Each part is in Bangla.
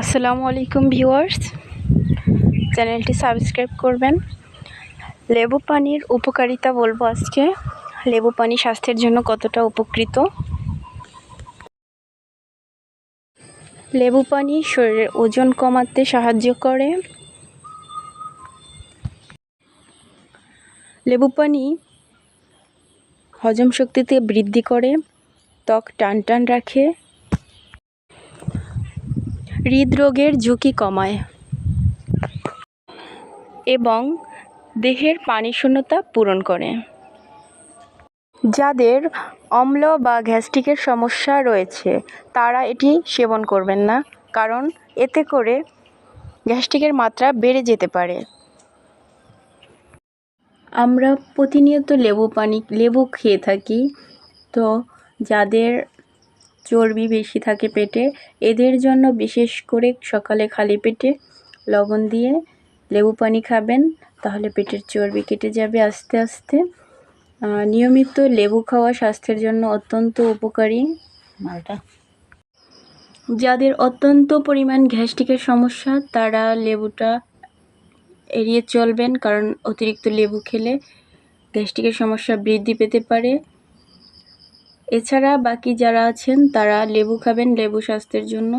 আসসালামু আলাইকুম ভিউয়ার্স। চ্যানেলটি সাবস্ক্রাইব করবেন। লেবু পানির উপকারিতা বলব আজকে। লেবু পানি স্বাস্থ্যের জন্য কতটা উপকৃত? লেবু পানি শরীরের ওজন কমাতে সাহায্য করে। লেবু পানি হজম শক্তিতে বৃদ্ধি করে। ত্বক টান টান রাখে। হৃদরোগের ঝুঁকি কমায় এবং দেহের পানি শূন্যতা পূরণ করে। যাদের অম্ল বা গ্যাস্ট্রিকের সমস্যা রয়েছে, তারা এটি সেবন করবেন না, কারণ এতে করে গ্যাস্ট্রিকের মাত্রা বেড়ে যেতে পারে। আমরা প্রতিনিয়ত লেবু পানি, লেবু খেয়ে থাকি, তো যাদের চর্বি বেশি থাকে পেটে। এদের জন্য বিশেষ করে সকালে খালি পেটে লবণ দিয়ে লেবু পানি খাবেন তাহলে পেটের চর্বি কেটে যাবে আস্তে আস্তে। নিয়মিত লেবু খাওয়া স্বাস্থ্যের জন্য অত্যন্ত উপকারী। মালটা। যাদের অত্যন্ত পরিমাণ গ্যাস্ট্রিকের সমস্যা তারা লেবুটা এড়িয়ে চলবেন কারণ অতিরিক্ত লেবু খেলে গ্যাস্ট্রিকের সমস্যা বৃদ্ধি পেতে পারে। এছাড়া বাকি যারা আছেন তারা লেবু খাবেন লেবু স্বাস্থ্যের জন্য।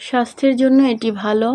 স্বাস্থ্যের জন্য এটি ভালো।